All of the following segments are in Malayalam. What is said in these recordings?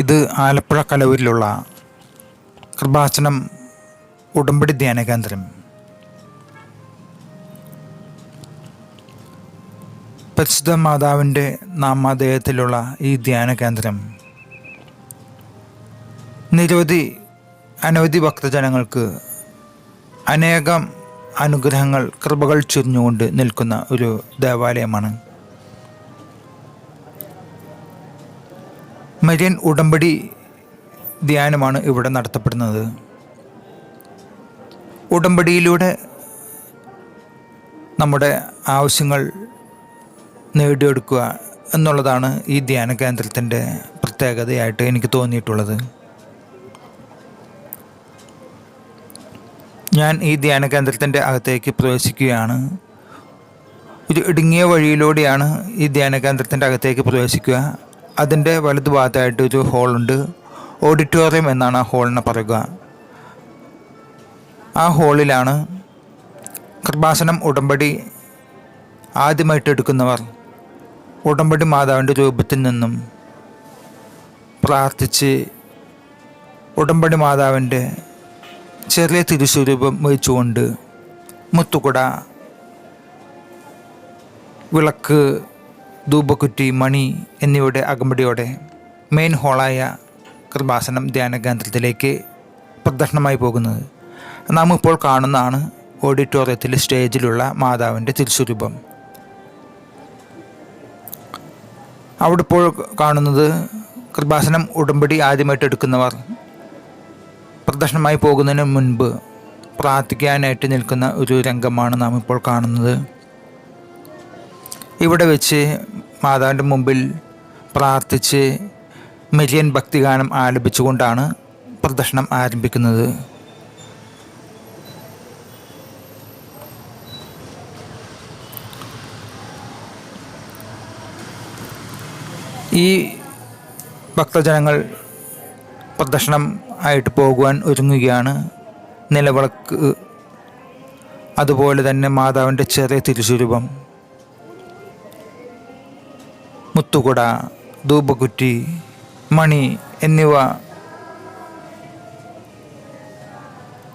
ഇത് ആലപ്പുഴ കലവൂരിലുള്ള കൃപാസനം ഉടമ്പടി ധ്യാന കേന്ദ്രം. പരിശുദ്ധ മാതാവിന്റെ നാമാദേഹത്തിലുള്ള ഈ ധ്യാന കേന്ദ്രം. നിരവധി അനവധി ഭക്തജനങ്ങൾക്ക് അനേകം അനുഗ്രഹങ്ങൾ കൃപകൾ ചുരിഞ്ഞുകൊണ്ട് നിൽക്കുന്ന ഒരു ദേവാലയമാണ്. മരിയൻ ഉടമ്പടി ധ്യാനമാണ് ഇവിടെ നടത്തപ്പെടുന്നത്. ഉടമ്പടിയിലൂടെ നമ്മുടെ ആവശ്യങ്ങൾ നേടിയെടുക്കുക എന്നുള്ളതാണ് ഈ ധ്യാന കേന്ദ്രത്തിന്റെ പ്രത്യേകതയായിട്ട് എനിക്ക് തോന്നിയിട്ടുള്ളത്. ഞാൻ ഈ ധ്യാന കേന്ദ്രത്തിന്റെ അകത്തേക്ക് പ്രവേശിക്കുകയാണ്. ഒരു ഇടുങ്ങിയ വഴിയിലൂടെയാണ് ഈ ധ്യാന കേന്ദ്രത്തിന്റെ അകത്തേക്ക് പ്രവേശിക്കുക. അതിന്റെ വലതുഭാഗത്തായിട്ട് ഒരു ഹോളുണ്ട്. ഓഡിറ്റോറിയം എന്നാണ് ആ ഹോളിനെ പറയുക. ആ ഹോളിലാണ് കൃപാസനം ഉടമ്പടി ആദ്യമായിട്ട് എടുക്കുന്നവർ ഉടമ്പടി മാതാവിന്റെ രൂപത്തിൽ നിന്നും പ്രാർത്ഥിച്ച് ഉടമ്പടി മാതാവിന്റെ ചെറിയ തിരുസ്വരൂപം വഹിച്ചുകൊണ്ട് മുത്തുകുട വിളക്ക് ധൂപക്കുറ്റി മണി എന്നിവയുടെ അകമ്പടിയോടെ മെയിൻ ഹോളായ കൃപാസനം ധ്യാന കേന്ദ്രത്തിലേക്ക് പ്രദക്ഷിണമായി പോകുന്നത്. നാം ഇപ്പോൾ കാണുന്നതാണ് ഓഡിറ്റോറിയത്തിലെ സ്റ്റേജിലുള്ള മാതാവിന്റെ തിരുസ്വരൂപം. അവിടെ ഇപ്പോൾ കാണുന്നത് കൃപാസനം ഉടമ്പടി ആദ്യമായിട്ട് എടുക്കുന്നവർ പ്രദക്ഷിണമായി പോകുന്നതിന് മുൻപ് പ്രാർത്ഥിക്കാനായിട്ട് നിൽക്കുന്ന ഒരു രംഗമാണ് നാം ഇപ്പോൾ കാണുന്നത്. ഇവിടെ വെച്ച് മാതാവിന്റെ മുമ്പിൽ പ്രാർത്ഥിച്ച് മെരിയൻ ഭക്തിഗാനം ആലപിച്ചുകൊണ്ടാണ് പ്രദർശനം ആരംഭിക്കുന്നത്. ഈ ഭക്തജനങ്ങൾ പ്രദർശനം ആയിട്ട് പോകുവാൻ ഒരുങ്ങുകയാണ് നിലവിളക്ക്. അതുപോലെ തന്നെ മാതാവിന്റെ ചെറിയ തിരുസ്വരൂപം. മുത്തുകുട ധൂപക്കുറ്റി മണി എന്നിവ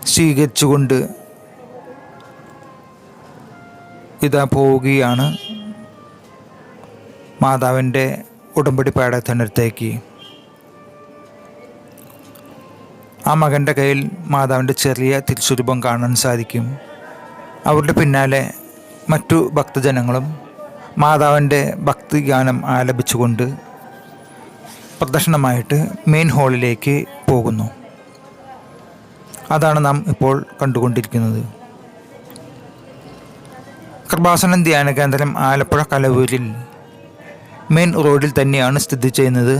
സ്വീകരിച്ചുകൊണ്ട് ഇതാ പോവുകയാണ് മാതാവിന്റെ ഉടമ്പടി പേടത്തിനടുത്തേക്ക് ആ മകന്റെ കയ്യിൽ മാതാവിന്റെ ചെറിയ തിരുസ്വരൂപം കാണാൻ സാധിക്കും. അവരുടെ പിന്നാലെ മറ്റു ഭക്തജനങ്ങളും മാതാവിന്റെ ഭക്തിഗാനം ആലപിച്ചുകൊണ്ട് പ്രദർശനമായിട്ട് മെയിൻ ഹാളിലേക്ക് പോകുന്നു. അതാണ് നാം ഇപ്പോൾ കണ്ടുകൊണ്ടിരിക്കുന്നത്. കൃപാസനം ധ്യാന കേന്ദ്രം ആലപ്പുഴ കലവൂരിൽ മെയിൻ റോഡിൽ തന്നെയാണ് സ്ഥിതി ചെയ്യുന്നത്.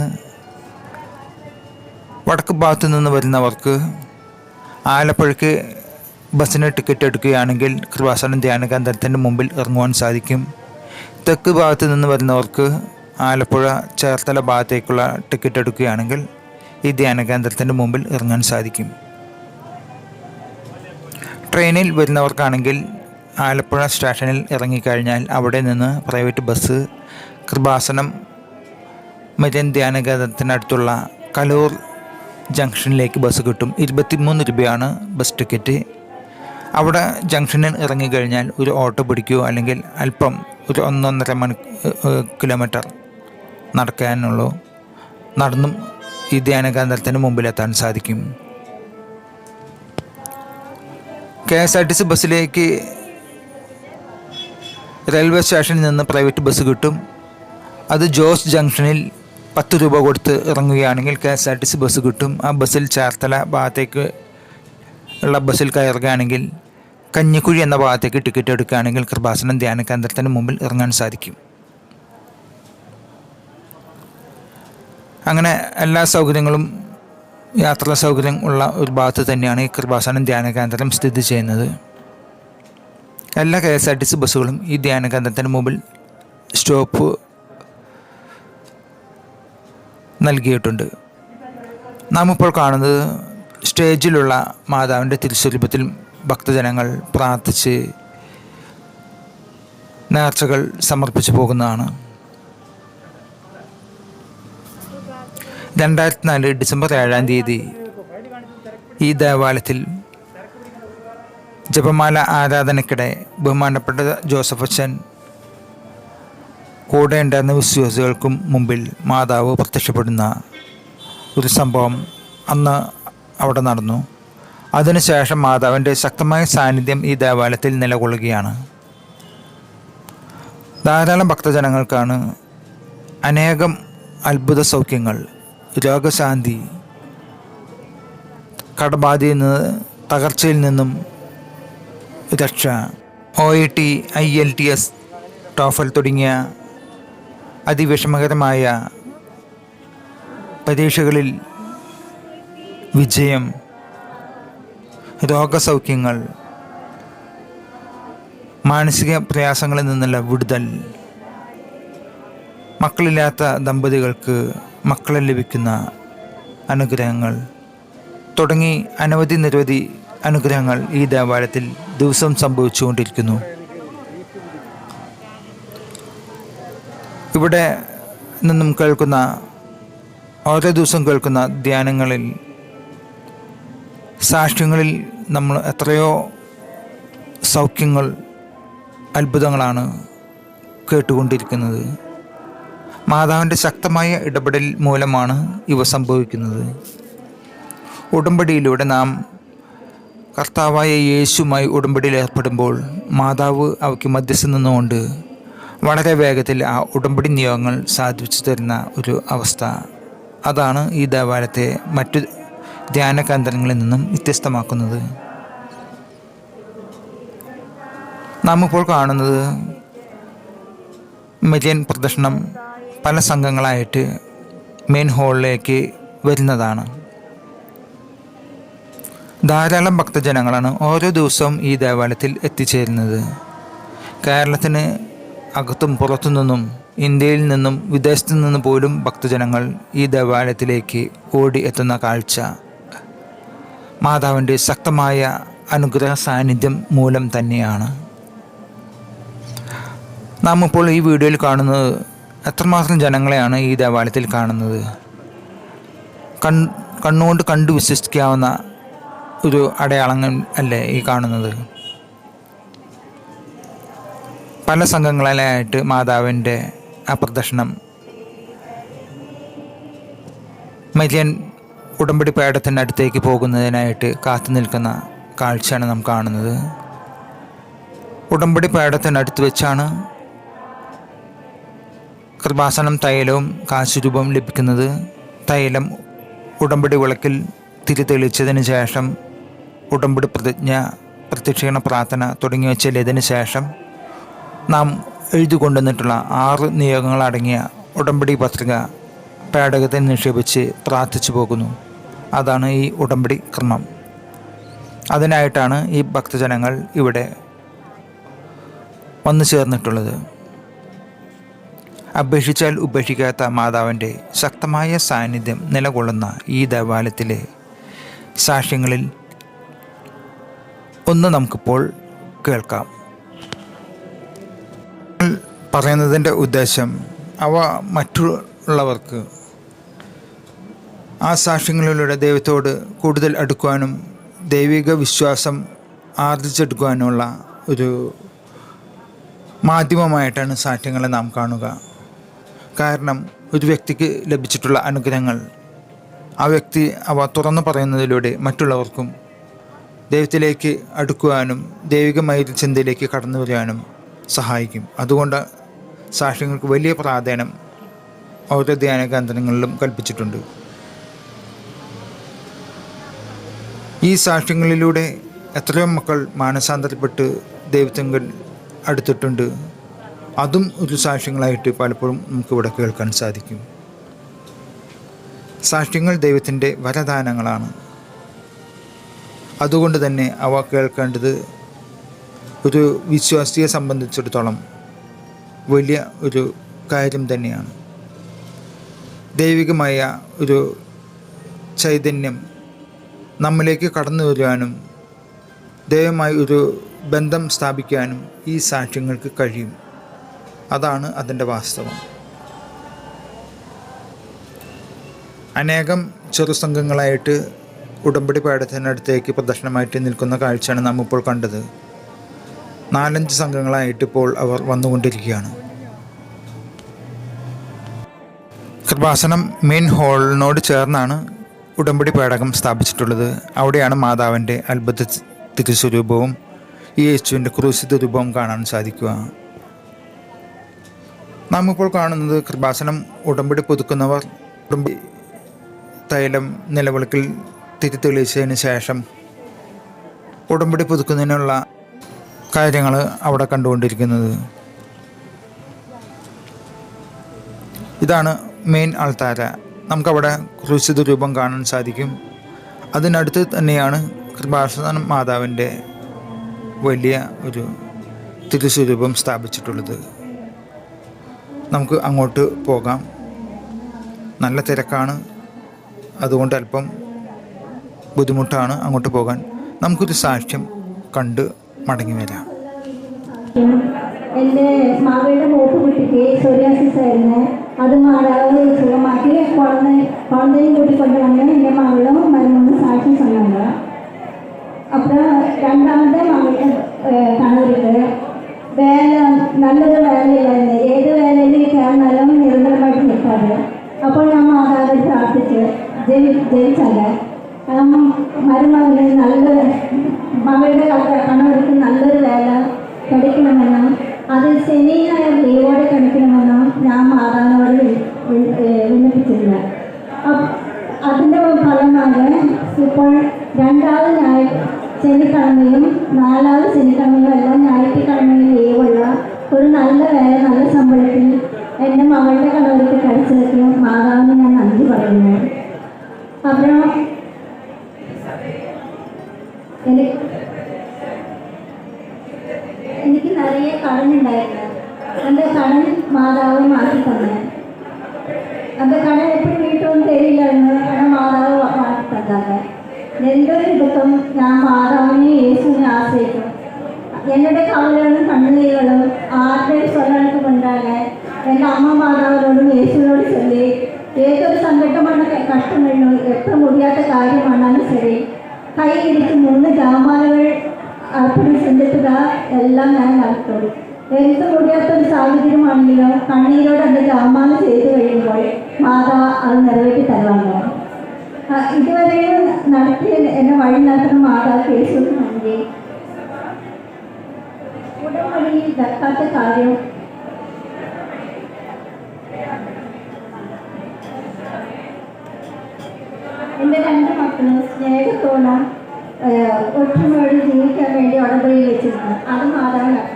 വടക്ക് ഭാഗത്തു നിന്ന് വരുന്നവർക്ക് ആലപ്പുഴയ്ക്ക് ബസ്സിന് ടിക്കറ്റ് എടുക്കുകയാണെങ്കിൽ കൃപാസനം ധ്യാന കേന്ദ്രത്തിന്റെ മുമ്പിൽ ഇറങ്ങുവാൻ സാധിക്കും. തെക്ക് ഭാഗത്ത് നിന്ന് വരുന്നവർക്ക് ആലപ്പുഴ ചേർത്തല ഭാഗത്തേക്കുള്ള ടിക്കറ്റ് എടുക്കുകയാണെങ്കിൽ ഈ ധ്യാന കേന്ദ്രത്തിന്റെ മുമ്പിൽ ഇറങ്ങാൻ സാധിക്കും. ട്രെയിനിൽ വരുന്നവർക്കാണെങ്കിൽ ആലപ്പുഴ സ്റ്റേഷനിൽ ഇറങ്ങിക്കഴിഞ്ഞാൽ അവിടെ നിന്ന് പ്രൈവറ്റ് ബസ് കൃപാസനം മരിയൻ ധ്യാന കേന്ദ്രത്തിനടുത്തുള്ള കലൂർ ജംഗ്ഷനിലേക്ക് ബസ് കിട്ടും. ഇരുപത്തിമൂന്ന് രൂപയാണ് ബസ് ടിക്കറ്റ്. അവിടെ ജംഗ്ഷനിൽ ഇറങ്ങിക്കഴിഞ്ഞാൽ ഒരു ഓട്ടോ പിടിക്കുകയോ അല്ലെങ്കിൽ അല്പം ഒരു ഒന്നൊന്നര മണി കിലോമീറ്റർ നടക്കാനുള്ളൂ. നടന്നും ഈ ധ്യാന കേന്ദ്രത്തിന് മുമ്പിലെത്താൻ സാധിക്കും. K S R T C ബസ്സിലേക്ക് railway സ്റ്റേഷനിൽ നിന്ന് പ്രൈവറ്റ് ബസ് കിട്ടും. അത് ജോസ് ജംഗ്ഷനിൽ പത്ത് രൂപ കൊടുത്ത് ഇറങ്ങുകയാണെങ്കിൽ K S R T C bus കിട്ടും. ആ ബസ്സിൽ ചേർത്തല ഭാഗത്തേക്ക് ഉള്ള ബസ്സിൽ കയറുകയാണെങ്കിൽ കഞ്ഞിക്കുഴി എന്ന ഭാഗത്തേക്ക് ടിക്കറ്റ് എടുക്കുകയാണെങ്കിൽ കൃപാസനം ധ്യാന കേന്ദ്രത്തിന് മുമ്പിൽ ഇറങ്ങാൻ സാധിക്കും. അങ്ങനെ എല്ലാ സൗകര്യങ്ങളും യാത്രാ സൗകര്യം ഉള്ള ഒരു ഭാഗത്ത് തന്നെയാണ് ഈ കൃപാസനം ധ്യാന കേന്ദ്രം സ്ഥിതി ചെയ്യുന്നത്. എല്ലാ K S R T C ബസ്സുകളും ഈ ധ്യാന കേന്ദ്രത്തിന് മുമ്പിൽ സ്റ്റോപ്പ് നൽകിയിട്ടുണ്ട്. നാം ഇപ്പോൾ കാണുന്നത് സ്റ്റേജിലുള്ള മാതാവിന്റെ തിരുസ്വരൂപത്തിൽ ഭക്തജനങ്ങൾ പ്രാർത്ഥിച്ച് നേർച്ചകൾ സമർപ്പിച്ചു പോകുന്നതാണ്. രണ്ടായിരത്തി നാല് ഡിസംബർ ഏഴാം തീയതി ഈ ദേവാലയത്തിൽ ജപമാല ആരാധനയ്ക്കിടെ ബഹുമാനപ്പെട്ട ജോസഫ് അച്ഛൻ കൂടെ ഉണ്ടായിരുന്ന വിശ്വാസികൾക്കും മുമ്പിൽ മാതാവ് പ്രത്യക്ഷപ്പെടുന്ന ഒരു സംഭവം അന്ന് അവിടെ നടന്നു. അതിനുശേഷം മാതാവിന്റെ ശക്തമായ സാന്നിധ്യം ഈ ദേവാലയത്തിൽ നിലകൊള്ളുകയാണ്. ധാരാളം ഭക്തജനങ്ങൾക്കാണ് അനേകം അത്ഭുത സൗഖ്യങ്ങൾ രോഗശാന്തി കടബാധയിൽ നിന്ന് തകർച്ചയിൽ നിന്നും രക്ഷ O E T IELTS TOEFL തുടങ്ങിയ അതിവിഷമകരമായ പരീക്ഷകളിൽ വിജയം രോഗസൗഖ്യങ്ങൾ മാനസിക പ്രയാസങ്ങളിൽ നിന്നുള്ള വിടുതൽ മക്കളില്ലാത്ത ദമ്പതികൾക്ക് മക്കളെ ലഭിക്കുന്ന അനുഗ്രഹങ്ങൾ തുടങ്ങി അനവധി നിരവധി അനുഗ്രഹങ്ങൾ ഈ ദേവാലയത്തിൽ ദിവസം സംഭവിച്ചുകൊണ്ടിരിക്കുന്നു. ഇവിടെ നിന്നും കേൾക്കുന്ന ഓരോ ദിവസം കേൾക്കുന്ന ധ്യാനങ്ങളിൽ സാക്ഷ്യങ്ങളിൽ നമ്മൾ എത്രയോ സൗഖ്യങ്ങൾ അത്ഭുതങ്ങളാണ് കേട്ടുകൊണ്ടിരിക്കുന്നത്. മാതാവിന്റെ ശക്തമായ ഇടപെടൽ മൂലമാണ് ഇവ സംഭവിക്കുന്നത്. ഉടമ്പടിയിലൂടെ നാം കർത്താവായ യേശുമായി ഉടമ്പടിയിൽ ഏർപ്പെടുമ്പോൾ മാതാവ് അവയ്ക്ക് മധ്യസ്ഥ നിന്നുകൊണ്ട് വളരെ വേഗത്തിൽ ആ ഉടമ്പടി നിയോഗങ്ങൾ സാധിച്ചു തരുന്ന ഒരു അവസ്ഥ. അതാണ് ഈ ദേവാലയത്തെ മറ്റു ധ്യാന കേന്ദ്രങ്ങളിൽ നിന്നും വ്യത്യസ്തമാക്കുന്നത്. നാം ഇപ്പോൾ കാണുന്നത് മെരിയൻ പ്രദർശനം പല സംഘങ്ങളായിട്ട് മെയിൻ ഹാളിലേക്ക് വരുന്നതാണ്. ധാരാളം ഭക്തജനങ്ങളാണ് ഓരോ ദിവസവും ഈ ദേവാലയത്തിൽ എത്തിച്ചേരുന്നത്. കേരളത്തിന് അകത്തും പുറത്തു നിന്നും ഇന്ത്യയിൽ നിന്നും വിദേശത്തു നിന്നും പോലും ഭക്തജനങ്ങൾ ഈ ദേവാലയത്തിലേക്ക് ഓടി എത്തുന്ന കാഴ്ച. മാതാവിന്റെ ശക്തമായ അനുഗ്രഹ സാന്നിധ്യം മൂലം തന്നെയാണ്. നാം ഇപ്പോൾ ഈ വീഡിയോയിൽ കാണുന്നത് എത്രമാത്രം ജനങ്ങളെയാണ് ഈ ദേവാലയത്തിൽ കാണുന്നത്? കൺ കണ്ണുകൊണ്ട് കണ്ടു വിശ്വസിക്കാവുന്ന ഒരു അടയാളങ്ങൾ അല്ലേ ഈ കാണുന്നത്? പല സംഘങ്ങളിലായിട്ട് മാതാവിന്റെ ആ പ്രദർശനം. മരിയൻ ഉടമ്പടി പേടത്തിന്റെ അടുത്തേക്ക് പോകുന്നതിനായിട്ട് കാത്തു നിൽക്കുന്ന കാഴ്ചയാണ് നാം കാണുന്നത്. ഉടമ്പടി പേടത്തിനടുത്ത് വെച്ചാണ് കൃപാസനം തൈലവും കാശുരൂപവും ലഭിക്കുന്നത്. തൈലം ഉടമ്പടി വിളക്കിൽ തിരി തെളിച്ചതിന് ശേഷം ഉടമ്പടി പ്രതിജ്ഞ പ്രത്യക്ഷീണ പ്രാർത്ഥന തുടങ്ങി വെച്ചതിന് ശേഷം നാം എഴുതി കൊണ്ടുവന്നിട്ടുള്ള ആറ് നിയോഗങ്ങളടങ്ങിയ ഉടമ്പടി പത്രിക പേടകത്തിൽ നിക്ഷേപിച്ച് പ്രാർത്ഥിച്ചു പോകുന്നു. അതാണ് ഈ ഉടമ്പടി ക്രമം. അതിനായിട്ടാണ് ഈ ഭക്തജനങ്ങൾ ഇവിടെ വന്നു ചേർന്നിട്ടുള്ളത്. അപേക്ഷിച്ചാൽ ഉപേക്ഷിക്കാത്ത മാതാവിന്റെ ശക്തമായ സാന്നിധ്യം നിലകൊള്ളുന്ന ഈ ദേവാലയത്തിലെ സാക്ഷ്യങ്ങളിൽ ഒന്ന് നമുക്കിപ്പോൾ കേൾക്കാം. പറയുന്നതിന്റെ ഉദ്ദേശം അവ മറ്റുള്ളവർക്ക് ആ സാക്ഷ്യങ്ങളിലൂടെ ദൈവത്തോട് കൂടുതൽ അടുക്കുവാനും ദൈവിക വിശ്വാസം ആർജിച്ചെടുക്കുവാനുമുള്ള ഒരു മാധ്യമമായിട്ടാണ് സാക്ഷ്യങ്ങളെ നാം കാണുക. കാരണം ഒരു വ്യക്തിക്ക് ലഭിച്ചിട്ടുള്ള അനുഗ്രഹങ്ങൾ ആ വ്യക്തി അവ തുറന്നു പറയുന്നതിലൂടെ മറ്റുള്ളവർക്കും ദൈവത്തിലേക്ക് അടുക്കുവാനും ദൈവികമായ ചിന്തയിലേക്ക് കടന്നു വരാനും സഹായിക്കും. അതുകൊണ്ട് സാക്ഷ്യങ്ങൾക്ക് വലിയ പ്രാധാന്യം ഓരോ ധ്യാന കേന്ദ്രങ്ങളിലും കൽപ്പിച്ചിട്ടുണ്ട്. ഈ സാക്ഷ്യങ്ങളിലൂടെ എത്രയോ മക്കൾ മാനസാന്തരപ്പെട്ട് ദൈവത്തിങ്കൽ അടുത്തിട്ടുണ്ട്. അതും ഒരു സാക്ഷ്യങ്ങളായിട്ട് പലപ്പോഴും നമുക്കിവിടെ കേൾക്കാൻ സാധിക്കും. സാക്ഷ്യങ്ങൾ ദൈവത്തിന്റെ വരദാനങ്ങളാണ്. അതുകൊണ്ട് തന്നെ അവ കേൾക്കേണ്ടത് ഒരു വിശ്വാസിയെ സംബന്ധിച്ചിടത്തോളം വലിയ ഒരു കാര്യം തന്നെയാണ്. ദൈവികമായ ഒരു ചൈതന്യം നമ്മിലേക്ക് കടന്നു വരുവാനും ദൈവമായി ഒരു ബന്ധം സ്ഥാപിക്കാനും ഈ സാക്ഷ്യങ്ങൾക്ക് കഴിയും. അതാണ് അതിന്റെ വാസ്തവം. അനേകം ചെറു സംഘങ്ങളായിട്ട് ഉടമ്പടി പാഠത്തിനടുത്തേക്ക് പ്രദർശനമായിട്ട് നിൽക്കുന്ന കാഴ്ചയാണ് നാം ഇപ്പോൾ കണ്ടത്. നാലഞ്ച് സംഘങ്ങളായിട്ട് ഇപ്പോൾ അവർ വന്നുകൊണ്ടിരിക്കുകയാണ്. കൃപാസനം മെയിൻ ഹാളിനോട് ചേർന്നാണ് ഉടമ്പടി പേടകം സ്ഥാപിച്ചിട്ടുള്ളത് അവിടെയാണ് മാതാവിന്റെ അത്ഭുത തിരുസ്വരൂപവും ഈ യേശുവിന്റെ ക്രൂശിത രൂപവും കാണാൻ സാധിക്കുക. നാം ഇപ്പോൾ കാണുന്നത് കൃപാസനം ഉടമ്പടി പുതുക്കുന്നവർ ഉടമ്പടി തൈലം നിലവിളക്കിൽ തിരിതെളിച്ചതിന് ശേഷം ഉടമ്പടി പുതുക്കുന്നതിനുള്ള കാര്യങ്ങൾ അവിടെ കണ്ടുകൊണ്ടിരിക്കുന്നത്. ഇതാണ് മെയിൻ ആൾത്താര നമുക്കവിടെ ക്രൂശിത രൂപം കാണാൻ സാധിക്കും. അതിനടുത്ത് തന്നെയാണ് കൃപാസനം മാതാവിന്റെ വലിയ ഒരു തിരുസ്വരൂപം സ്ഥാപിച്ചിട്ടുള്ളത്. നമുക്ക് അങ്ങോട്ട് പോകാം. നല്ല തിരക്കാണ്. അതുകൊണ്ട് അല്പം ബുദ്ധിമുട്ടാണ് അങ്ങോട്ട് പോകാൻ. നമുക്കൊരു സാക്ഷ്യം കണ്ട് മടങ്ങി വരാം. എന്റെ മാവയുടെ മോപ്പ് കുട്ടിക്ക് സോറിയാസിസ് ആയിരുന്നു. அது மாதிரி அளவு சுகமாக்கி குழந்தை குழந்தையும் கூட்டி கொண்டு வந்தேன் என் மகளும் மருமகளும் சாட்சி சொன்னாங்க அப்புறம் ரெண்டாவது மகளுக்கு கணவருக்கு வேலை நல்லது வேலையில் இருந்து ஏது வேலையிலையும் கேரளாலும் நிரந்தரமாக நிற்பாரு அப்போ நம்ம அதாவது பிரார்த்திச்சு ஜெயி ஜெயிச்சாங்க மருமகளுக்கு நல்ல மகளுடைய கணவருக்கு நல்ல வேலை கிடைக்கணும்னா അതിൽ ശനിയായ ദൈവോടെ കണിക്കണമെന്ന് ഞാൻ മാതാവിനോട് വിണ്ണപ്പിച്ചിരുന്നത് അതിന്റെ ഫലമായി ഇപ്പോൾ രണ്ടാമത് ഞായ ശനിക്കിഴമയും നാലാമത് ശനിക്കിഴമയും എല്ലാം ഞായറ്റിക്കിഴമയും ലീവുള്ള ഒരു നല്ല വേല നല്ല ശമ്പളത്തിൽ എന്റെ മകളുടെ കടവരത്തിൽ കഴിച്ചതൊക്കെ മാതാവിന് ഞാൻ നന്ദി പറയുന്നു. അപ്പോൾ എനിക്ക് നിറയെ കടനുണ്ടായിരുന്നു എന്റെ കടൻ മാതാവ് മാറ്റി തന്നെ. എന്റെ കടൻ എപ്പോഴും വീട്ടൊന്നും തരില്ലായിരുന്നു കാരണം മാതാവ് മാറ്റി തന്നാണ് എന്തൊരു ഇതൊക്കെ ഞാൻ മാതാവിനെ യേശുവിനെ ആശ്രയിക്കും. എന്നോട് കവലുകളും കണ്ണുനീരുകളും ആരുടെ സ്വലങ്ങൾക്ക് കൊണ്ടാകാൻ എന്റെ അമ്മ മാതാവിനോടും യേശുവിനോട് ചൊല്ലി. ഏതൊരു സങ്കടമാണ് കഷ്ടമെണ്ണു എത്ര മുടിയാത്ത കാര്യമാണെങ്കിലും ശരി. കൈ ഇരിച്ച് മൂന്ന് ജാമാലകൾ അർപ്പണം ചിന്തിക്കുക എല്ലാം ഞാൻ നടത്തുള്ളൂ. എന്ത് മുടിയാത്തൊരു സാഹചര്യമാണെങ്കിലും കണ്ണീരോട് എന്റെ ജാമാല ചെയ്തു കഴിയുമ്പോൾ മാതാ അത് നിറവേറ്റി തരുവാണ്. ഇതുവരെയും നടത്തിയ എന്നെ വഴി നടത്തുന്ന മാതാവ് കേസ് നന്ദി ഉടമ്പടിയിൽ വെക്കാത്ത കാര്യം. എന്റെ രണ്ട് മക്കളും സ്നേഹത്തോളം ഒറ്റമോടി ജീവിക്കാൻ വേണ്ടി ഉടമ്പടിയിൽ വെച്ചിരുന്നത്. അത് മാതാവിനാണ്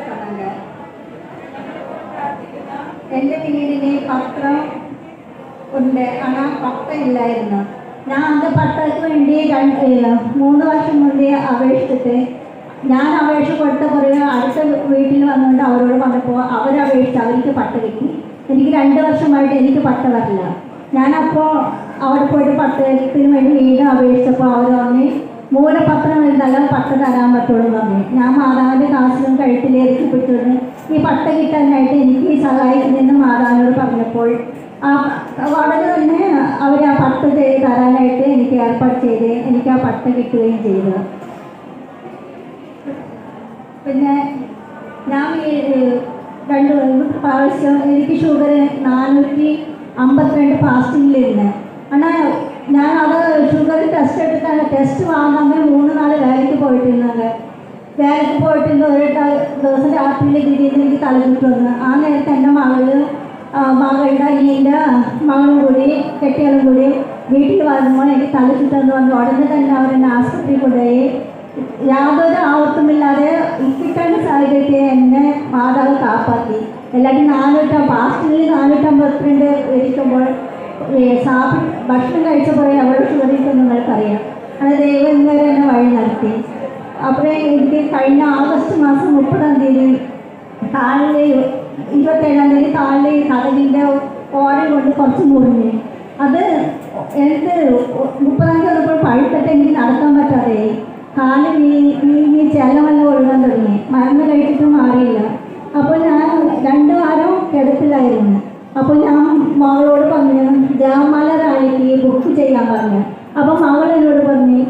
എന്റെ വീടിന് പത്രം ഉണ്ട്. ஆனால் പത്രം ഇല്ലായിരുന്നു. ഞാൻ അന്ന് പത്രത്തിന് വേണ്ടി രണ്ട് മൂന്ന് വർഷം മുന്നേ അപേക്ഷിച്ചിട്ട് ഞാൻ അപേക്ഷ കൊടുത്ത പുറകെ അടുത്ത വീട്ടിൽ വന്നുകൊണ്ട് അവരോട് പറഞ്ഞപ്പോൾ അവരപേക്ഷിച്ച് അവർക്ക് പട്ട കിട്ടി. എനിക്ക് രണ്ട് വർഷമായിട്ട് എനിക്ക് പട്ട വരില്ല. ഞാനപ്പോൾ അവിടെ പോയിട്ട് പട്ടയത്തിന് വേണ്ടി വീണ്ടും അപേക്ഷിച്ചപ്പോൾ അവർ പറഞ്ഞ് മൂലപത്രം എഴുതാലും പട്ട് തരാൻ പറ്റുള്ളൂ പറഞ്ഞു ഞാൻ മാതാവിന്റെ കാശിലും കഴുത്തിലേക്ക് പെട്ടിരുന്നു ഈ പട്ട കിട്ടാനായിട്ട് എനിക്ക് സഹായിക്കുന്നതെന്ന് മാതാവിനോട് പറഞ്ഞപ്പോൾ ആ വളരെ തന്നെ അവർ ആ ചെയ്ത് തരാനായിട്ട് എനിക്ക് ഏർപ്പാട് ചെയ്ത് എനിക്ക് ആ പട്ട കിട്ടുകയും ചെയ്തു. പിന്നെ ഞാൻ രണ്ട് പ്രാവശ്യം എനിക്ക് ഷുഗർ നാനൂറ്റി അമ്പത്തിരണ്ട് ഫാസ്റ്റിങ്ങിലിരുന്ന് എന്നാൽ ഞാൻ അത് ഷുഗർ ടെസ്റ്റ് എടുത്താൽ ടെസ്റ്റ് വാങ്ങാൻ മൂന്ന് നാല് വേലയ്ക്ക് പോയിട്ടിരുന്നത് വേലയ്ക്ക് പോയിട്ടുണ്ട് ഒരു ദിവസം രാത്രിയിൽ തിരിയുന്ന എനിക്ക് തലചുറ്റ് വന്നു ആ നേരത്തെ എന്റെ മകൾ മകളുടെ അനിയന്റെ മകളും കൂടി കെട്ടികളും കൂടി വീട്ടിൽ വരുമ്പോൾ എനിക്ക് തലചുറ്റെന്ന് പറഞ്ഞു ഉടനെ തന്നെ അവരെന്നെ ആശുപത്രിയിൽ കൊണ്ടുപോയി. യാതൊരു ആവത്തുമില്ലാതെ കിട്ടേണ്ട സാഹചര്യത്തെ എന്നെ മാതാവ് കാപ്പാക്കി. എല്ലാവരും നാനൂറ്റം നാനൂറ്റമ്പത് നാനൂറ്റമ്പത്തിരണ്ട് ഇരിക്കുമ്പോൾ ഈ കഴിച്ച ഭക്ഷണം കഴിച്ചപ്പോൾ എവിടെ ഷുഗറിക്കും നിങ്ങൾക്കറിയാം. അത് ദൈവം വരെ എന്നെ വഴി നടത്തി. അപ്പോൾ എനിക്ക് കഴിഞ്ഞ ആഗസ്റ്റ് മാസം മുപ്പതാം തീയതി കാലിൽ ഇരുപത്തേഴാം തീയതി കാലിൽ കടലിന്റെ ഓരം കൊണ്ട് കുറച്ച് മുറിഞ്ഞ്. അത് എനിക്ക് മുപ്പതാം തീയതി വന്നപ്പോൾ പഴുത്തിട്ട് എനിക്ക് നടക്കാൻ പറ്റാതെ കാൽ വീങ്ങി ചെലമെല്ലാം ഒഴുകാൻ തുടങ്ങി. മരുന്ന് കഴിച്ചിട്ട് മാറിയില്ല. അപ്പോൾ ഞാൻ രണ്ട് വാരം കിടപ്പിലായിരുന്നു. അപ്പോൾ ഞാൻ മകളോട് പറഞ്ഞു ജാമാല റാണിക്ക് ബുക്ക് ചെയ്യാൻ പറഞ്ഞു. അപ്പോൾ മകൾ എന്നോട് പറഞ്ഞു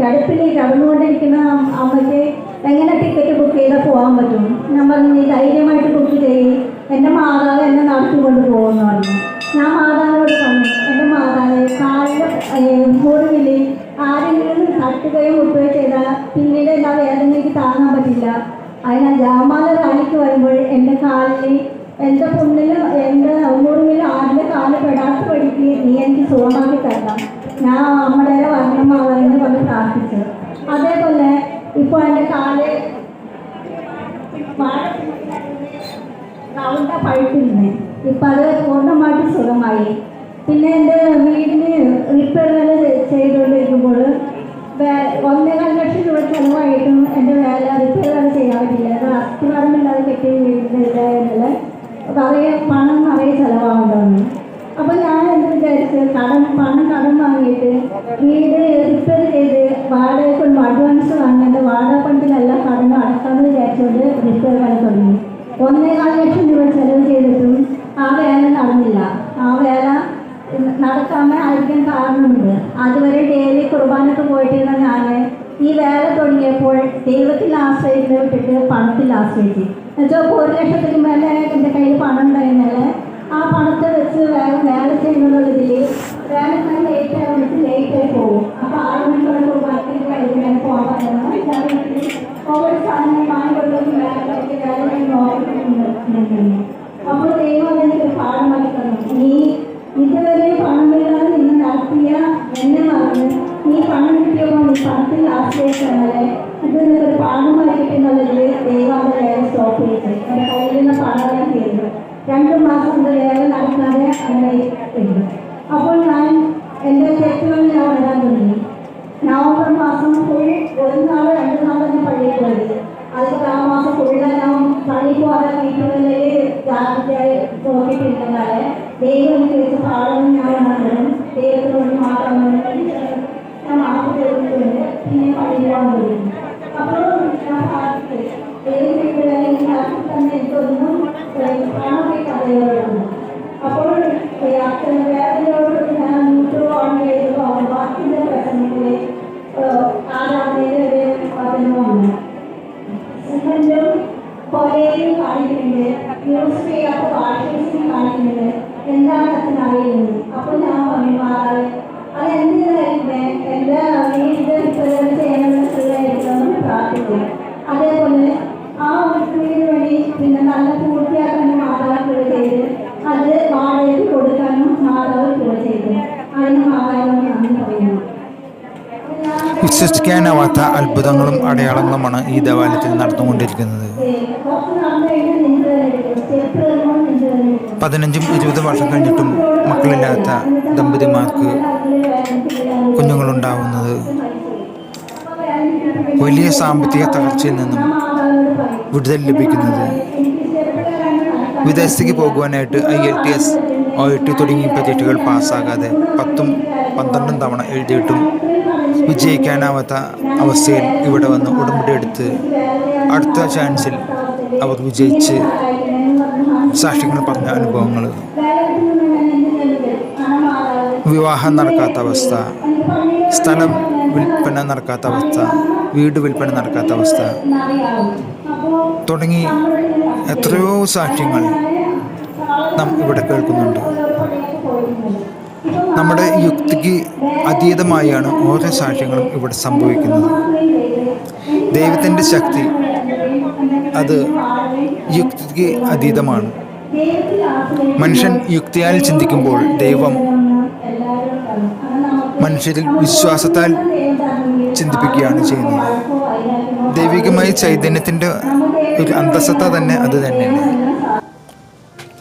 കടുപ്പിലേക്ക് അടന്നുകൊണ്ടിരിക്കുന്ന അമ്മയ്ക്ക് എങ്ങനെ ടിക്കറ്റ് ബുക്ക് ചെയ്താൽ പോകാൻ പറ്റും? ഞാൻ പറഞ്ഞു നീ ധൈര്യമായിട്ട് ബുക്ക് ചെയ്യും. എന്റെ മാതാവ് എന്നെ നടത്തിക്കൊണ്ട് പോകുമെന്ന് പറഞ്ഞു. ഞാൻ മാതാവിനോട് പറഞ്ഞു എന്റെ മാതാവ് കാലിന്റെ മുറിവിൽ ആരെങ്കിലും തട്ടുകയോ മുട്ടുകയോ ചെയ്താൽ പിന്നീട് എന്താ വേദന എനിക്ക് താങ്ങാൻ പറ്റില്ല. അതിനാൽ ജാമാല കാലിക്ക് വരുമ്പോൾ എന്റെ കാലിൽ എന്റെ പുണ്ണിലും എന്റെ മുറിവിലും ആരുടെ കാൽ പെടാത്ത പഠിക്ക് നീ എനിക്ക് സുഖമാക്കി തരണം. ഞാൻ അമ്മയുടെ വർണമാവെന്ന് പറഞ്ഞ് പ്രാർത്ഥിച്ചു. അതേപോലെ ഇപ്പോൾ എന്റെ കാൽ പഴുത്തിരുന്നേ. ഇപ്പം അത് പൂർണമായിട്ട് സുഖമായി. പിന്നെ എന്റെ വീടിന് റിപ്പയറുകൾ ചെയ്തുകൊണ്ടിരിക്കുമ്പോൾ വേ- ഒന്നേകാൽ ലക്ഷം രൂപ ചിലവായിട്ടും എന്റെ വേല റിപ്പയറുകൾ ചെയ്യാൻ പറ്റില്ല. അത് വീടിന്റെ നിറയെ പണം നിറയെ ചിലവാകുന്നതാണ് അപ്പോൾ ഞാൻ എന്ത് വിചാരിച്ചു കടം പണം കടം വാങ്ങിയിട്ട് വീട് റിപ്പയർ ചെയ്ത് വാടകയ്ക്കുള്ള അഡ്വാൻസ് വാങ്ങിയത് വാടക ഫണ്ടിലെല്ലാം കടം അടക്കാമെന്ന് വിചാരിച്ചുകൊണ്ട് റിപ്പയർ പണി തുടങ്ങി. ഒന്നേകാൽ ലക്ഷം രൂപ ചെലവ് ചെയ്തിട്ടും ആ വേല നടന്നില്ല. ആ വേല നടക്കാമേ ആയിരിക്കാൻ കാരണമുണ്ട്. അതുവരെ ഡെയിലി കുർബാനൊക്കെ പോയിട്ടിരുന്ന ഞാൻ ഈ വേല തുടങ്ങിയപ്പോൾ ദൈവത്തിൽ ആശ്രയിച്ച് വിട്ടിട്ട് പണത്തിൽ ആശ്രയിച്ചു. എന്നുവെച്ചാൽ ഇപ്പോൾ ഒരു ലക്ഷത്തിന് മേലെ എന്റെ കയ്യിൽ പണം ഉണ്ടായിരുന്നാൽ ആ പണത്തെ വെച്ച് വേറെ വേറെ ചെയ്യുന്നതിൽ വേറെ ലേറ്റ് ആയിട്ട് ലേറ്റ് ആയി പോകും. അപ്പോൾ ആറ് മണിക്കൂറൊക്കെ കുർബാനയ്ക്ക് കഴിഞ്ഞ് ഞാൻ പോകാൻ പറയുന്നത്. ഓരോ സാധനം വാങ്ങിക്കൊണ്ടും വേറെ ഞാൻ നോക്കുന്നുണ്ട് അപ്പോൾ ദൈവം എനിക്ക് പാഠമാക്കി തന്നു നീ ഇതുവരെ പണമില്ലാതെ നിന്ന് നടത്തിയ എന്നെ മറന്ന് നീ പണം കിട്ടിയപ്പോൾ നീ പണത്തിൽ ആശ്രയിച്ചാലേ ഇത് നിനക്കൊരു പാഠമായിരിക്കും എന്നുള്ളതിൽ ദൈവം രണ്ട് മാസം വേറെ നടക്കാതെ അങ്ങനെ അപ്പോൾ ഞാൻ വിശ്വസിക്കാനാവാത്ത അത്ഭുതങ്ങളും അടയാളങ്ങളുമാണ് ഈ ദേവാലയത്തിൽ നടന്നുകൊണ്ടിരിക്കുന്നത്. പതിനഞ്ചും ഇരുപതും വർഷം കഴിഞ്ഞിട്ടും മക്കളില്ലാത്ത ദമ്പതിമാർക്ക് കുഞ്ഞുങ്ങളുണ്ടാവുന്നത് വലിയ സാമ്പത്തിക തകർച്ചയിൽ നിന്നും വിടുതൽ ലഭിക്കുന്നത്. വിദേശത്തേക്ക് പോകുവാനായിട്ട് I L T S O T തുടങ്ങിയ പരീക്ഷകൾ പാസ്സാകാതെ പത്തും പന്ത്രണ്ടും തവണ എഴുതിയിട്ടും വിജയിക്കാനാവാത്ത അവസ്ഥയിൽ ഇവിടെ വന്ന് ഉടമ്പടി എടുത്ത് അടുത്ത ചാൻസിൽ അവർ വിജയിച്ച് സാക്ഷ്യങ്ങൾ പറഞ്ഞ അനുഭവങ്ങൾ. വിവാഹം നടക്കാത്ത അവസ്ഥ സ്ഥലം വിൽപ്പന നടക്കാത്ത അവസ്ഥ വീട് വിൽപ്പന നടക്കാത്ത അവസ്ഥ തുടങ്ങി എത്രയോ സാക്ഷ്യങ്ങൾ നാം ഇവിടെ കേൾക്കുന്നുണ്ട്. നമ്മുടെ യുക്തിക്ക് അതീതമായാണ് ഓരോ സാക്ഷ്യങ്ങളും ഇവിടെ സംഭവിക്കുന്നത്. ദൈവത്തിന്റെ ശക്തി അത് യുക്തിക്ക് അതീതമാണ്. മനുഷ്യൻ യുക്തിയാൽ ചിന്തിക്കുമ്പോൾ ദൈവം മനുഷ്യരിൽ വിശ്വാസത്താൽ ചിന്തിപ്പിക്കുകയാണ് ചെയ്യുന്നത്. ദൈവികമായ ചൈതന്യത്തിന്റെ ഒരു അന്തസത്ത തന്നെ അത് തന്നെയാണ്.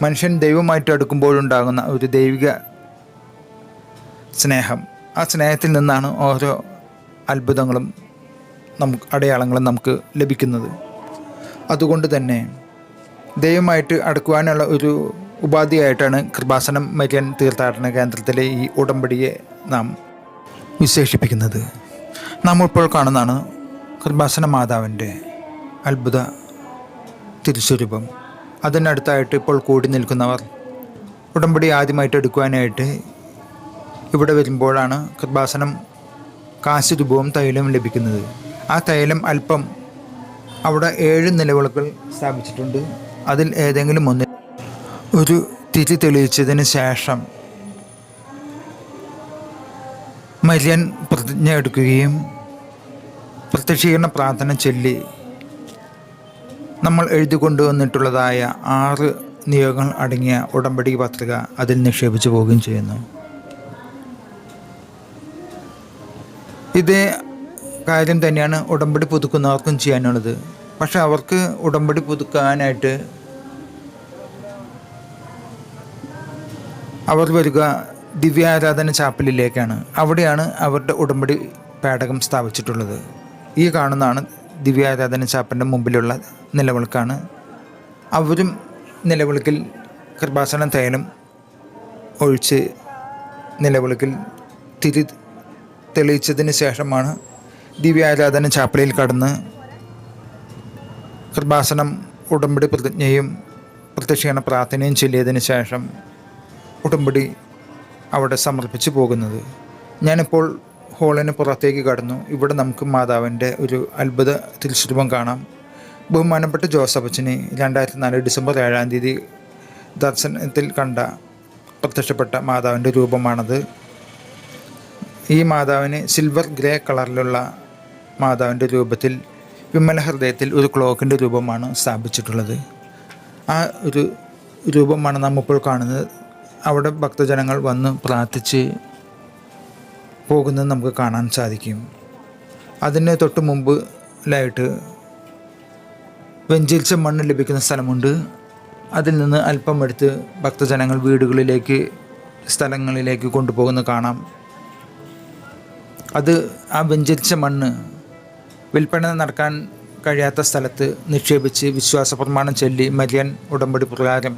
മനുഷ്യൻ ദൈവമായിട്ട് അടുക്കുമ്പോഴുണ്ടാകുന്ന ഒരു ദൈവിക സ്നേഹം. ആ സ്നേഹത്തിൽ നിന്നാണ് ഓരോ അത്ഭുതങ്ങളും നമുക്ക് അടയാളങ്ങളും നമുക്ക് ലഭിക്കുന്നത്. അതുകൊണ്ട് തന്നെ ദൈവമായിട്ട് അടുക്കുവാനുള്ള ഒരു ഉപാധിയായിട്ടാണ് കൃപാസനം മരിയൻ തീർത്ഥാടന കേന്ദ്രത്തിലെ ഈ ഉടമ്പടിയെ നാം വിശേഷിപ്പിക്കുന്നത്. നാം ഇപ്പോൾ കാണുന്നതാണ് കൃപാസന മാതാവിന്റെ അത്ഭുത തിരുസ്വരൂപം. അതിനടുത്തായിട്ട് ഇപ്പോൾ കൂടി നിൽക്കുന്നവർ ഉടമ്പടി ആദ്യമായിട്ട് എടുക്കുവാനായിട്ട് ഇവിടെ വരുമ്പോഴാണ് കൃപാസനം കാശ് രൂപവും തൈലവും ലഭിക്കുന്നത്. ആ തൈലം അല്പം അവിടെ ഏഴ് നിലവിളക്കുകൾ സ്ഥാപിച്ചിട്ടുണ്ട്. അതിൽ ഏതെങ്കിലും ഒന്ന് ഒരു തിരി തെളിയിച്ചതിന് ശേഷം മര്യൻ പ്രതിജ്ഞ എടുക്കുകയും പ്രത്യക്ഷീകരണ പ്രാർത്ഥന ചൊല്ലി നമ്മൾ എഴുതി കൊണ്ടുവന്നിട്ടുള്ളതായ ആറ് നിയോഗങ്ങൾ അടങ്ങിയ ഉടമ്പടി പത്രിക അതിൽ നിക്ഷേപിച്ചു പോവുകയും ചെയ്യുന്നു. ഇതേ കാര്യം തന്നെയാണ് ഉടമ്പടി പുതുക്കുന്നവർക്കും ചെയ്യാനുള്ളത്. പക്ഷെ അവർക്ക് ഉടമ്പടി പുതുക്കാനായിട്ട് അവർ വരിക ദിവ്യാരാധന ചാപ്പലിലേക്കാണ്. അവിടെയാണ് അവരുടെ ഉടമ്പടി പേടകം സ്ഥാപിച്ചിട്ടുള്ളത്. ഈ കാണുന്നതാണ് ദിവ്യാരാധന ചാപ്പലിന്റെ മുമ്പിലുള്ള നിലവിളക്കാണ്. അവരും നിലവിളക്കിൽ കൃപാസനം തേനും ഒഴിച്ച് നിലവിളക്കിൽ തിരി തെളിയിച്ചതിന് ശേഷമാണ് ദിവ്യാരാധന ചാപ്പലയിൽ കടന്ന് കൃപാസനം ഉടമ്പടി പ്രതിജ്ഞയും പ്രത്യക്ഷീകരണ പ്രാർത്ഥനയും ചൊല്ലിയതിന് ശേഷം ഉടമ്പടി അവിടെ സമർപ്പിച്ച് പോകുന്നത്. ഞാനിപ്പോൾ ഹോളിന് പുറത്തേക്ക് കടന്നു. ഇവിടെ നമുക്ക് മാതാവിന്റെ ഒരു അത്ഭുത തിരുസ്വരൂപം കാണാം. ബഹുമാനപ്പെട്ട ജോസഫ് അച്ഛനെ രണ്ടായിരത്തി നാല് ഡിസംബർ ഏഴാം തീയതി ദർശനത്തിൽ കണ്ട പ്രത്യക്ഷപ്പെട്ട മാതാവിന്റെ രൂപമാണത്. ഈ മാതാവിന് സിൽവർ ഗ്രേ കളറിലുള്ള മാതാവിന്റെ രൂപത്തിൽ വിമല ഹൃദയത്തിൽ ഒരു ക്ലോക്കിന്റെ രൂപമാണ് സ്ഥാപിച്ചിട്ടുള്ളത്. ആ ഒരു രൂപമാണ് നാം ഇപ്പോൾ കാണുന്നത്. അവിടെ ഭക്തജനങ്ങൾ വന്ന് പ്രാർത്ഥിച്ച് പോകുന്നത് നമുക്ക് കാണാൻ സാധിക്കും. അതിന് തൊട്ട് മുമ്പിലായിട്ട് വെഞ്ചിരിച്ച മണ്ണ് ലഭിക്കുന്ന സ്ഥലമുണ്ട്. അതിൽ നിന്ന് അല്പം എടുത്ത് ഭക്തജനങ്ങൾ വീടുകളിലേക്ക് സ്ഥലങ്ങളിലേക്ക് കൊണ്ടുപോകുന്നത് കാണാം. അത് ആ വെഞ്ചരിച്ച മണ്ണ് വിൽപ്പന നടക്കാൻ കഴിയാത്ത സ്ഥലത്ത് നിക്ഷേപിച്ച് വിശ്വാസ പ്രമാണം ചൊല്ലി മര്യൻ ഉടമ്പടി പ്രകാരം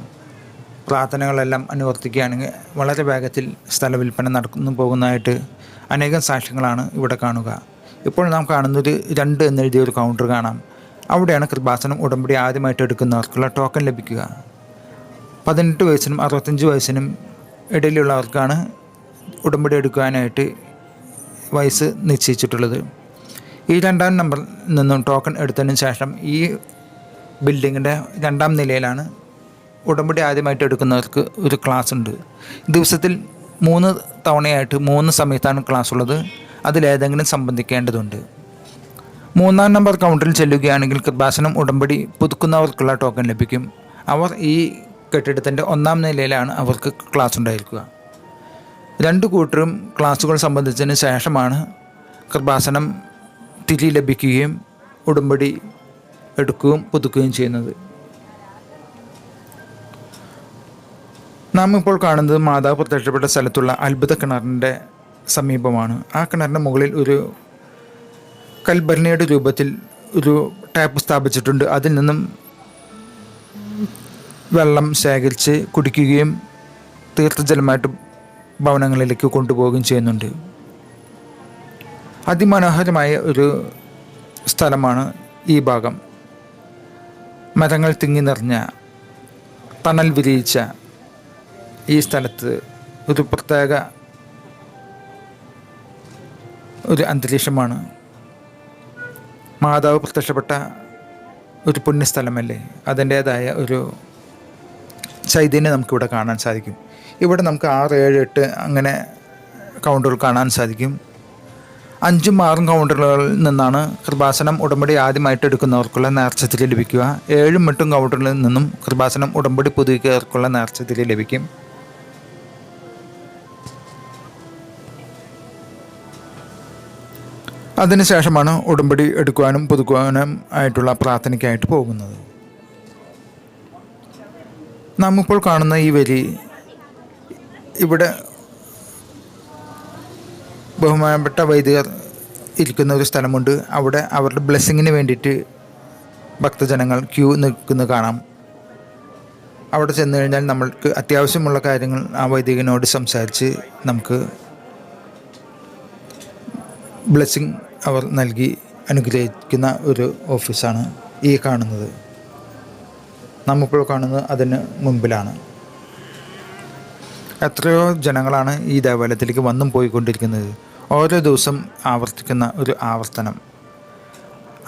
പ്രാർത്ഥനകളെല്ലാം അനുവർത്തിക്കുകയാണെങ്കിൽ വളരെ വേഗത്തിൽ സ്ഥല വിൽപ്പന നടക്കുന്നു പോകുന്നതായിട്ട് അനേകം സാക്ഷ്യങ്ങളാണ് ഇവിടെ കാണുക. ഇപ്പോൾ നാം കാണുന്നത് രണ്ട് എന്നെഴുതിയ ഒരു കൗണ്ടർ കാണാം. അവിടെയാണ് കൃപാസനം ഉടമ്പടി ആദ്യമായിട്ട് എടുക്കുന്നവർക്കുള്ള ടോക്കൺ ലഭിക്കുക. പതിനെട്ട് വയസ്സിനും അറുപത്തഞ്ച് വയസ്സിനും ഇടയിലുള്ളവർക്കാണ് ഉടമ്പടി എടുക്കാനായിട്ട് വയസ്സ് നിശ്ചയിച്ചിട്ടുള്ളത്. ഈ രണ്ടാം നമ്പറിൽ നിന്നും ടോക്കൺ എടുത്തതിന് ശേഷം ഈ ബിൽഡിങ്ങിന്റെ രണ്ടാം നിലയിലാണ് ഉടമ്പടി ആദ്യമായിട്ട് എടുക്കുന്നവർക്ക് ഒരു ക്ലാസ് ഉണ്ട്. ദിവസത്തിൽ മൂന്ന് തവണയായിട്ട് മൂന്ന് സമയത്താണ് ക്ലാസ് ഉള്ളത്. അതിലേതെങ്കിലും സംബന്ധിക്കേണ്ടതുണ്ട്. മൂന്നാം നമ്പർ കൗണ്ടറിൽ ചെല്ലുകയാണെങ്കിൽ കൃപാസനം ഉടമ്പടി പുതുക്കുന്നവർക്കുള്ള ടോക്കൺ ലഭിക്കും. അവർ ഈ കെട്ടിടത്തിന്റെ ഒന്നാം നിലയിലാണ് അവർക്ക് ക്ലാസ് ഉണ്ടായിരിക്കുക. രണ്ട് കൂട്ടരും ക്ലാസ്സുകൾ സംബന്ധിച്ചതിന് ശേഷമാണ് കൃപാസനം തിരി ലഭിക്കുകയും ഉടമ്പടി എടുക്കുകയും പുതുക്കുകയും ചെയ്യുന്നത്. നാം ഇപ്പോൾ കാണുന്നത് മാതാവ് പ്രത്യക്ഷപ്പെട്ട സ്ഥലത്തുള്ള അത്ഭുത കിണറിന്റെ സമീപമാണ്. ആ കിണറിന്റെ മുകളിൽ ഒരു കൽഭരണിയുടെ രൂപത്തിൽ ഒരു ടാപ്പ് സ്ഥാപിച്ചിട്ടുണ്ട്. അതിൽ നിന്നും വെള്ളം ശേഖരിച്ച് കുടിക്കുകയും തീർത്ഥജലമായിട്ട് ഭവനങ്ങളിലേക്ക് കൊണ്ടുപോവുകയും ചെയ്യുന്നുണ്ട്. അതിമനോഹരമായ ഒരു സ്ഥലമാണ് ഈ ഭാഗം. മരങ്ങൾ തിങ്ങി നിറഞ്ഞ തണൽ വിരിയിച്ച ഈ സ്ഥലത്ത് ഒരു പ്രത്യേക ഒരു അന്തരീക്ഷമാണ്. മാതാവ് പ്രത്യക്ഷപ്പെട്ട ഒരു പുണ്യസ്ഥലമല്ലേ? അതിന്റേതായ ഒരു ചൈതന്യം നമുക്കിവിടെ കാണാൻ സാധിക്കും. ഇവിടെ നമുക്ക് ആറ് ഏഴ് എട്ട് അങ്ങനെ കൗണ്ടറുകൾ കാണാൻ സാധിക്കും. അഞ്ചും ആറും കൗണ്ടറുകളിൽ നിന്നാണ് കൃപാസനം ഉടമ്പടി ആദ്യമായിട്ട് എടുക്കുന്നവർക്കുള്ള നേർച്ചത്തിൽ ലഭിക്കുക. ഏഴും എട്ടും കൗണ്ടറിൽ നിന്നും കൃപാസനം ഉടമ്പടി പുതുക്കിയവർക്കുള്ള നേർച്ചത്തിൽ ലഭിക്കും. അതിനുശേഷമാണ് ഉടമ്പടി എടുക്കുവാനും പുതുക്കുവാനും ആയിട്ടുള്ള പ്രാർത്ഥനയ്ക്കായിട്ട് പോകുന്നത്. നാം ഇപ്പോൾ കാണുന്ന ഈ വരി ഇവിടെ ബഹുമാനപ്പെട്ട വൈദികർ ഇരിക്കുന്ന ഒരു സ്ഥലമുണ്ട്. അവിടെ അവരുടെ ബ്ലെസ്സിങ്ങിന് വേണ്ടിയിട്ട് ഭക്തജനങ്ങൾ ക്യൂ നിൽക്കുന്നത് കാണാം. അവിടെ ചെന്ന് കഴിഞ്ഞാൽ നമ്മൾക്ക് അത്യാവശ്യമുള്ള കാര്യങ്ങൾ ആ വൈദികനോട് സംസാരിച്ച് നമുക്ക് ബ്ലെസ്സിങ് അവർ നൽകി അനുഗ്രഹിക്കുന്ന ഒരു ഓഫീസാണ് ഈ കാണുന്നത്. നമ്മിപ്പോൾ കാണുന്നത് അതിന് മുമ്പിലാണ്. എത്രയോ ജനങ്ങളാണ് ഈ ദേവാലയത്തിലേക്ക് വന്നും പോയിക്കൊണ്ടിരിക്കുന്നത്. ഓരോ ദിവസം ആവർത്തിക്കുന്ന ഒരു ആവർത്തനം.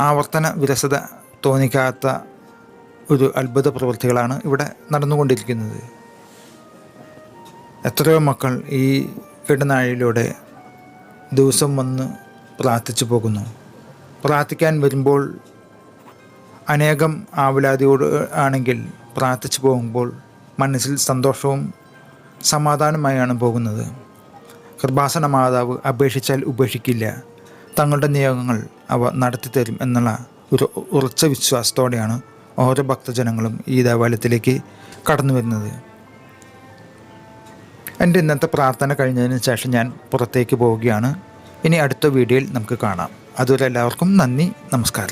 ആവർത്തന വിരസത തോന്നിക്കാത്ത ഒരു അത്ഭുത പ്രവൃത്തികളാണ് ഇവിടെ നടന്നുകൊണ്ടിരിക്കുന്നത്. എത്രയോ മക്കൾ ഈ ഇടനാഴിയിലൂടെ ദിവസം വന്ന് പ്രാർത്ഥിച്ചു പോകുന്നു. പ്രാർത്ഥിക്കാൻ വരുമ്പോൾ അനേകം ആവലാതിയോട് ആണെങ്കിൽ പ്രാർത്ഥിച്ചു പോകുമ്പോൾ മനസ്സിൽ സന്തോഷവും സമാധാനമായാണ് പോകുന്നത്. കൃപാസന മാതാവ് അപേക്ഷിച്ചാൽ ഉപേക്ഷിക്കില്ല. തങ്ങളുടെ നിയോഗങ്ങൾ അവ നടത്തിത്തരും എന്നുള്ള ഒരു ഉറച്ച വിശ്വാസത്തോടെയാണ് ഓരോ ഭക്തജനങ്ങളും ഈ ദേവാലയത്തിലേക്ക് കടന്നു വരുന്നത്. എന്റെ ഇന്നത്തെ പ്രാർത്ഥന കഴിഞ്ഞതിന് ശേഷം ഞാൻ പുറത്തേക്ക് പോവുകയാണ്. ഇനി അടുത്ത വീഡിയോയിൽ നമുക്ക് കാണാം. അതുവരെ എല്ലാവർക്കും നന്ദി നമസ്കാരം.